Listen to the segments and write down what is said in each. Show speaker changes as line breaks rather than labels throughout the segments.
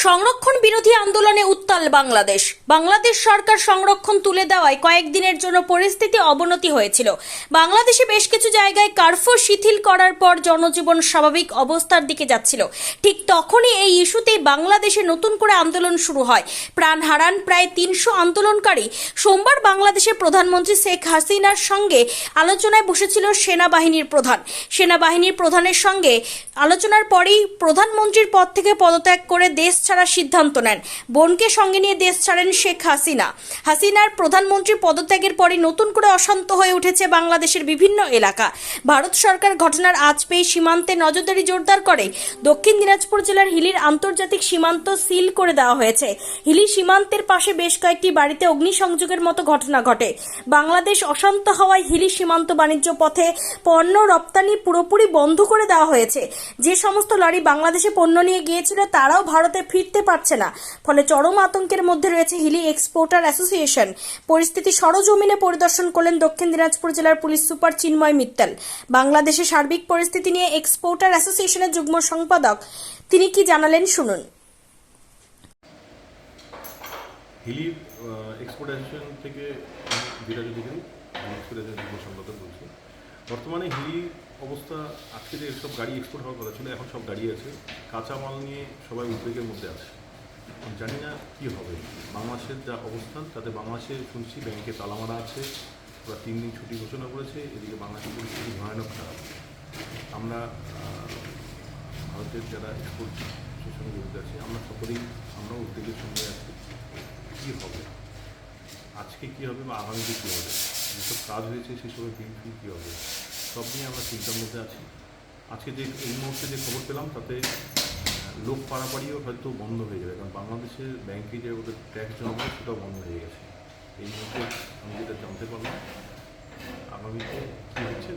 সংরক্ষণ বিরোধী আন্দোলনে উত্তাল বাংলাদেশ। বাংলাদেশ সরকার সংরক্ষণ তুলে দেওয়ায় কয়েকদিনের জন্য পরিস্থিতি অবনতি হয়েছিল। বাংলাদেশে বেশ কিছু জায়গায় কার্ফু শিথিল করার পর জনজীবন স্বাভাবিক অবস্থার দিকে যাচ্ছিল। ঠিক তখনই এই ইস্যুতেই বাংলাদেশে নতুন করে আন্দোলন শুরু হয়। প্রাণ হারান প্রায় তিনশো আন্দোলনকারী। সোমবার বাংলাদেশের প্রধানমন্ত্রী শেখ হাসিনার সঙ্গে আলোচনায় বসেছিল সেনাবাহিনীর প্রধান। সেনাবাহিনীর প্রধানের সঙ্গে আলোচনার পরেই প্রধানমন্ত্রীর পদ থেকে পদত্যাগ করে দেশ ছাড়ার সিদ্ধান্ত নেন। বোনকে সঙ্গে নিয়ে দেশ ছাড়েন শেখ হাসিনা। হাসিনার প্রধানমন্ত্রী পদত্যাগের পরে নতুন করে অশান্ত হয়ে উঠেছে বাংলাদেশের বিভিন্ন এলাকা। ভারত সরকার ঘটনার আজ পেয়ে সীমান্তে নজরদারি জোরদার করে। দক্ষিণ দিনাজপুর জেলার হিলির আন্তর্জাতিক সীমান্ত সিল করে দেওয়া হয়েছে। হিলি সীমান্তের পাশে বেশ কয়েকটি বাড়িতে অগ্নিসংযোগের মতো ঘটনা ঘটে। বাংলাদেশ অশান্ত হওয়ায় হিলি সীমান্ত বাণিজ্য পথে পণ্য রপ্তানি পুরোপুরি বন্ধ করে দেওয়া হয়েছে। যে সমস্ত লরি বাংলাদেশে পণ্য নিয়ে গিয়েছিল, তারাও ভারতে ফিরতে পারছে না। ফলে চরম আতঙ্কের মধ্যে রয়েছে হিলি এক্সপোর্টার অ্যাসোসিয়েশন। পরিস্থিতি সরজমিনে পরিদর্শন করলেন দক্ষিণ দিনাজপুর জেলার পুলিশ সুপার চিন্ময় মিত্তাল। বাংলাদেশের সার্বিক পরিস্থিতি নিয়ে এক্সপোর্টার অ্যাসোসিয়েশনের যুগ্ম সম্পাদক। তিনি কি জানালেন, শুনুন।
বর্তমানে হিলি অবস্থা, আজকে যে সব গাড়ি এক্সপোর্ট হওয়ার কথা ছিল, এখন সব গাড়ি আছে। কাঁচা মাল নিয়ে সবাই উদ্বেগের মধ্যে আছে। জানি না কী হবে। বাংলাদেশের যা অবস্থান, তাতে বাংলাদেশে শুনছি ব্যাংকে তালা মারা আছে, ওরা তিন দিন ছুটি ঘোষণা করেছে, এদিকে বাংলাদেশের পরিস্থিতি ভয়ানক খারাপ। আমরা ভারতের যারা এক্সপোর্ট সঙ্গে জড়িত আছি, আমরা সকলেই, আমরা উদ্বেগের সঙ্গে আছি। কী হবে? আজকে কী হবে বা আগামীতে কী হবে? যেসব কাজ হয়েছে সেসবের দিন কী হবে? সব নিয়ে আমরা চিন্তার মধ্যে আছি। আজকে যে, এই মুহূর্তে যে খবর পেলাম, তাতে লোক পাড়াপাড়িও হয়তো বন্ধ হয়ে যাবে, কারণ বাংলাদেশের ব্যাংকে যে ওদের ট্যাক্স জমা হয় সেটাও বন্ধ হয়ে গেছে। এই মুহূর্তে আমি যেটা জানতে পারলাম, আগামীতে কী হচ্ছে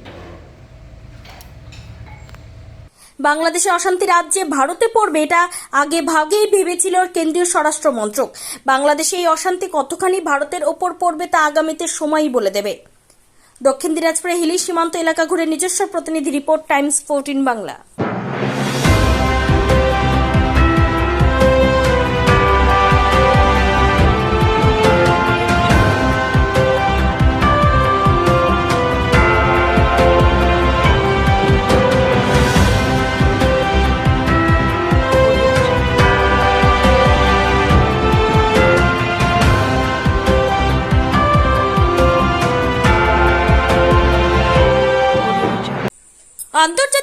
বাংলাদেশে অশান্তি রাজ্যে ভারতে পড়বে এটা আগে ভাগেই ভেবেছিল কেন্দ্রীয় স্বরাষ্ট্র মন্ত্রক। বাংলাদেশে এই অশান্তি কতখানি ভারতের ওপর পড়বে তা আগামীতে সময়ই বলে দেবে। দক্ষিণ দিনাজপুরে হিলি সীমান্ত এলাকা ঘুরে নিজস্ব প্রতিনিধি রিপোর্ট, টাইমস ফোরটিন বাংলা। আন্তর্জাতিক